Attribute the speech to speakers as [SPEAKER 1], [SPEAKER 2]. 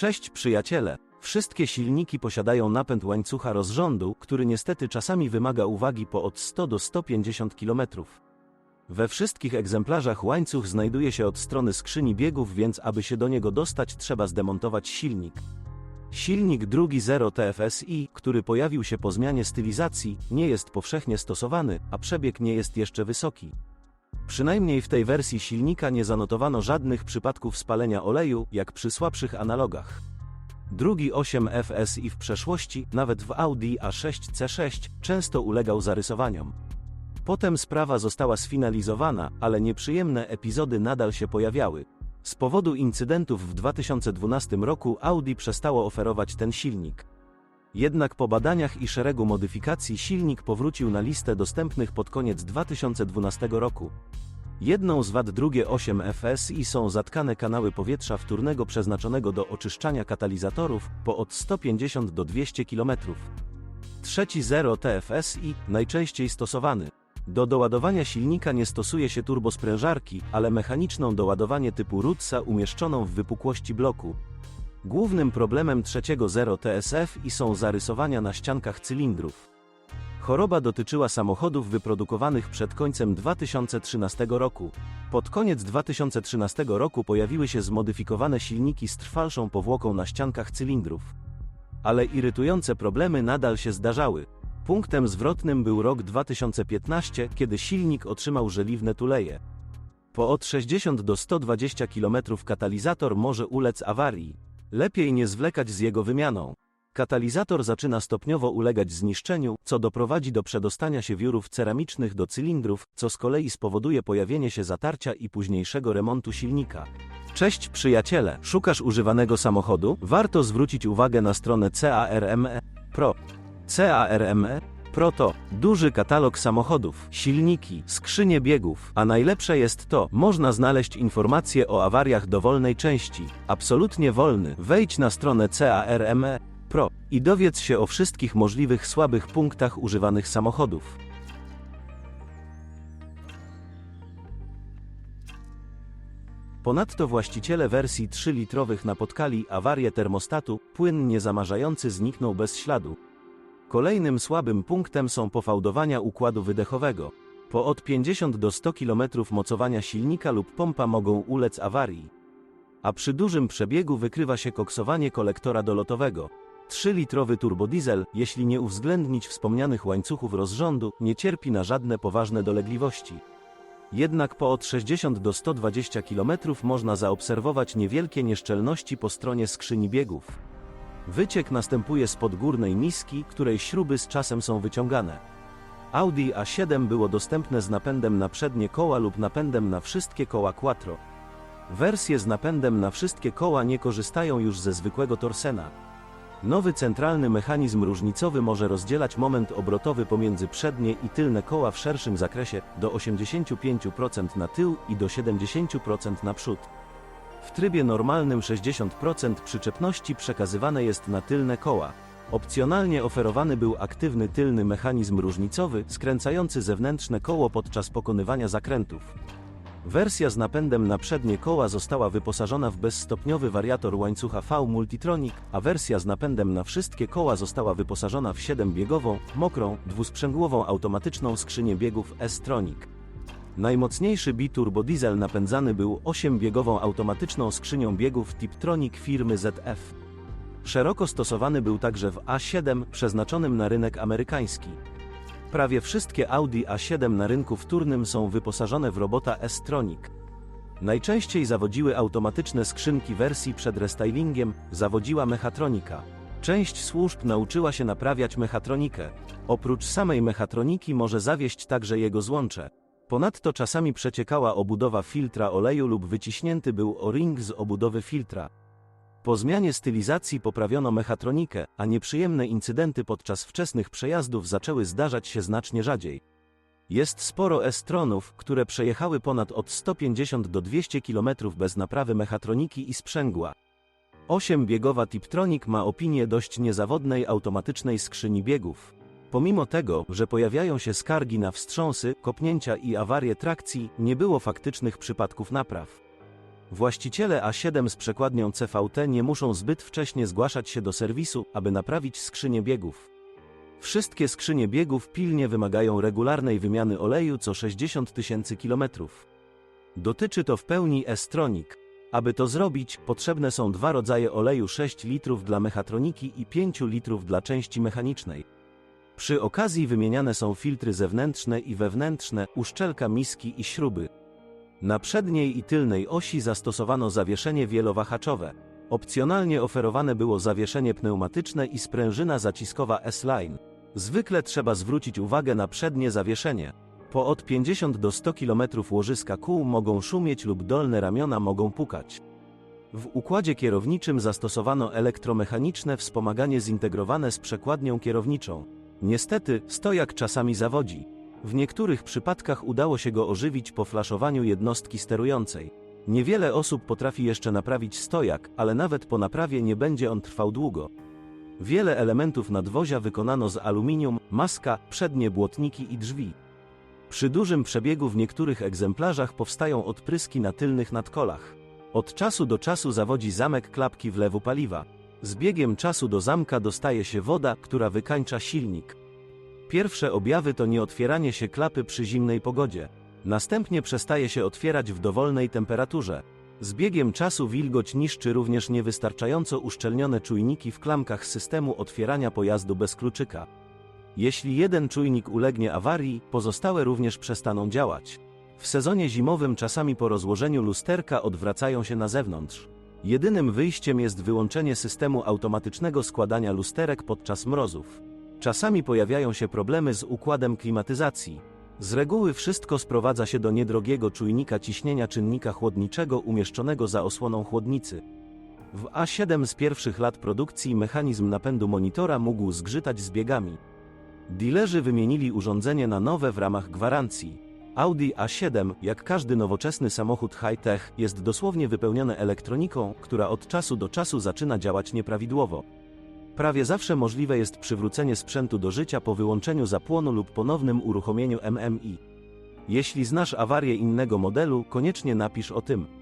[SPEAKER 1] Cześć przyjaciele! Wszystkie silniki posiadają napęd łańcucha rozrządu, który niestety czasami wymaga uwagi po od 100 do 150 km. We wszystkich egzemplarzach łańcuch znajduje się od strony skrzyni biegów, więc aby się do niego dostać trzeba zdemontować silnik. Silnik drugi Zero TFSI, który pojawił się po zmianie stylizacji, nie jest powszechnie stosowany, a przebieg nie jest jeszcze wysoki. Przynajmniej w tej wersji silnika nie zanotowano żadnych przypadków spalenia oleju, jak przy słabszych analogach. Drugi 8 FSI w przeszłości, nawet w Audi A6 C6, często ulegał zarysowaniom. Potem sprawa została sfinalizowana, ale nieprzyjemne epizody nadal się pojawiały. Z powodu incydentów w 2012 roku Audi przestało oferować ten silnik. Jednak po badaniach i szeregu modyfikacji silnik powrócił na listę dostępnych pod koniec 2012 roku. Jedną z wad drugie 8 FSI są zatkane kanały powietrza wtórnego przeznaczonego do oczyszczania katalizatorów po od 150 do 200 km. Trzeci 0 TFSI, najczęściej stosowany. Do doładowania silnika nie stosuje się turbosprężarki, ale mechaniczną doładowanie typu Rutsa umieszczoną w wypukłości bloku. Głównym problemem trzeciego 0 TSF i są zarysowania na ściankach cylindrów. Choroba dotyczyła samochodów wyprodukowanych przed końcem 2013 roku. Pod koniec 2013 roku pojawiły się zmodyfikowane silniki z trwalszą powłoką na ściankach cylindrów. Ale irytujące problemy nadal się zdarzały. Punktem zwrotnym był rok 2015, kiedy silnik otrzymał żeliwne tuleje. Po od 60 do 120 km katalizator może ulec awarii. Lepiej nie zwlekać z jego wymianą. Katalizator zaczyna stopniowo ulegać zniszczeniu, co doprowadzi do przedostania się wiórów ceramicznych do cylindrów, co z kolei spowoduje pojawienie się zatarcia i późniejszego remontu silnika. Cześć przyjaciele, szukasz używanego samochodu? Warto zwrócić uwagę na stronę CARME Pro. CARME Pro to duży katalog samochodów, silniki, skrzynie biegów, a najlepsze jest to, można znaleźć informacje o awariach dowolnej części. Absolutnie wolny. Wejdź na stronę CARME Pro i dowiedz się o wszystkich możliwych słabych punktach używanych samochodów. Ponadto właściciele wersji 3-litrowych napotkali awarię termostatu, płyn niezamarzający zniknął bez śladu. Kolejnym słabym punktem są pofałdowania układu wydechowego. Po od 50 do 100 km mocowania silnika lub pompa mogą ulec awarii. A przy dużym przebiegu wykrywa się koksowanie kolektora dolotowego. 3-litrowy turbodiesel, jeśli nie uwzględnić wspomnianych łańcuchów rozrządu, nie cierpi na żadne poważne dolegliwości. Jednak po od 60 do 120 km można zaobserwować niewielkie nieszczelności po stronie skrzyni biegów. Wyciek następuje spod górnej miski, której śruby z czasem są wyciągane. Audi A7 było dostępne z napędem na przednie koła lub napędem na wszystkie koła quattro. Wersje z napędem na wszystkie koła nie korzystają już ze zwykłego torsena. Nowy centralny mechanizm różnicowy może rozdzielać moment obrotowy pomiędzy przednie i tylne koła w szerszym zakresie do 85% na tył i do 70% na przód. W trybie normalnym 60% przyczepności przekazywane jest na tylne koła. Opcjonalnie oferowany był aktywny tylny mechanizm różnicowy, skręcający zewnętrzne koło podczas pokonywania zakrętów. Wersja z napędem na przednie koła została wyposażona w bezstopniowy wariator łańcucha V Multitronic, a wersja z napędem na wszystkie koła została wyposażona w 7-biegową, mokrą, dwusprzęgłową automatyczną skrzynię biegów S-Tronic. Najmocniejszy biturbo-diesel napędzany był 8-biegową automatyczną skrzynią biegów Tiptronic firmy ZF. Szeroko stosowany był także w A7 przeznaczonym na rynek amerykański. Prawie wszystkie Audi A7 na rynku wtórnym są wyposażone w robota S-Tronic. Najczęściej zawodziły automatyczne skrzynki wersji przed restylingiem, zawodziła mechatronika. Część służb nauczyła się naprawiać mechatronikę. Oprócz samej mechatroniki może zawieść także jego złącze. Ponadto czasami przeciekała obudowa filtra oleju lub wyciśnięty był o-ring z obudowy filtra. Po zmianie stylizacji poprawiono mechatronikę, a nieprzyjemne incydenty podczas wczesnych przejazdów zaczęły zdarzać się znacznie rzadziej. Jest sporo S-tronów, które przejechały ponad od 150 do 200 km bez naprawy mechatroniki i sprzęgła. 8-biegowa Tiptronic ma opinię dość niezawodnej automatycznej skrzyni biegów. Pomimo tego, że pojawiają się skargi na wstrząsy, kopnięcia i awarie trakcji, nie było faktycznych przypadków napraw. Właściciele A7 z przekładnią CVT nie muszą zbyt wcześnie zgłaszać się do serwisu, aby naprawić skrzynię biegów. Wszystkie skrzynie biegów pilnie wymagają regularnej wymiany oleju co 60 tysięcy kilometrów. Dotyczy to w pełni S-Tronic. Aby to zrobić, potrzebne są dwa rodzaje oleju 6 litrów dla mechatroniki i 5 litrów dla części mechanicznej. Przy okazji wymieniane są filtry zewnętrzne i wewnętrzne, uszczelka miski i śruby. Na przedniej i tylnej osi zastosowano zawieszenie wielowahaczowe. Opcjonalnie oferowane było zawieszenie pneumatyczne i sprężyna zaciskowa S-Line. Zwykle trzeba zwrócić uwagę na przednie zawieszenie. Po od 50 do 100 km łożyska kół mogą szumieć lub dolne ramiona mogą pukać. W układzie kierowniczym zastosowano elektromechaniczne wspomaganie zintegrowane z przekładnią kierowniczą. Niestety, stojak czasami zawodzi. W niektórych przypadkach udało się go ożywić po flaszowaniu jednostki sterującej. Niewiele osób potrafi jeszcze naprawić stojak, ale nawet po naprawie nie będzie on trwał długo. Wiele elementów nadwozia wykonano z aluminium, maska, przednie błotniki i drzwi. Przy dużym przebiegu w niektórych egzemplarzach powstają odpryski na tylnych nadkolach. Od czasu do czasu zawodzi zamek klapki wlewu paliwa. Z biegiem czasu do zamka dostaje się woda, która wykańcza silnik. Pierwsze objawy to nieotwieranie się klapy przy zimnej pogodzie. Następnie przestaje się otwierać w dowolnej temperaturze. Z biegiem czasu wilgoć niszczy również niewystarczająco uszczelnione czujniki w klamkach systemu otwierania pojazdu bez kluczyka. Jeśli jeden czujnik ulegnie awarii, pozostałe również przestaną działać. W sezonie zimowym czasami po rozłożeniu lusterka odwracają się na zewnątrz. Jedynym wyjściem jest wyłączenie systemu automatycznego składania lusterek podczas mrozów. Czasami pojawiają się problemy z układem klimatyzacji. Z reguły wszystko sprowadza się do niedrogiego czujnika ciśnienia czynnika chłodniczego umieszczonego za osłoną chłodnicy. W A7 z pierwszych lat produkcji mechanizm napędu monitora mógł zgrzytać z biegami. Dilerzy wymienili urządzenie na nowe w ramach gwarancji. Audi A7, jak każdy nowoczesny samochód high-tech, jest dosłownie wypełnione elektroniką, która od czasu do czasu zaczyna działać nieprawidłowo. Prawie zawsze możliwe jest przywrócenie sprzętu do życia po wyłączeniu zapłonu lub ponownym uruchomieniu MMI. Jeśli znasz awarię innego modelu, koniecznie napisz o tym.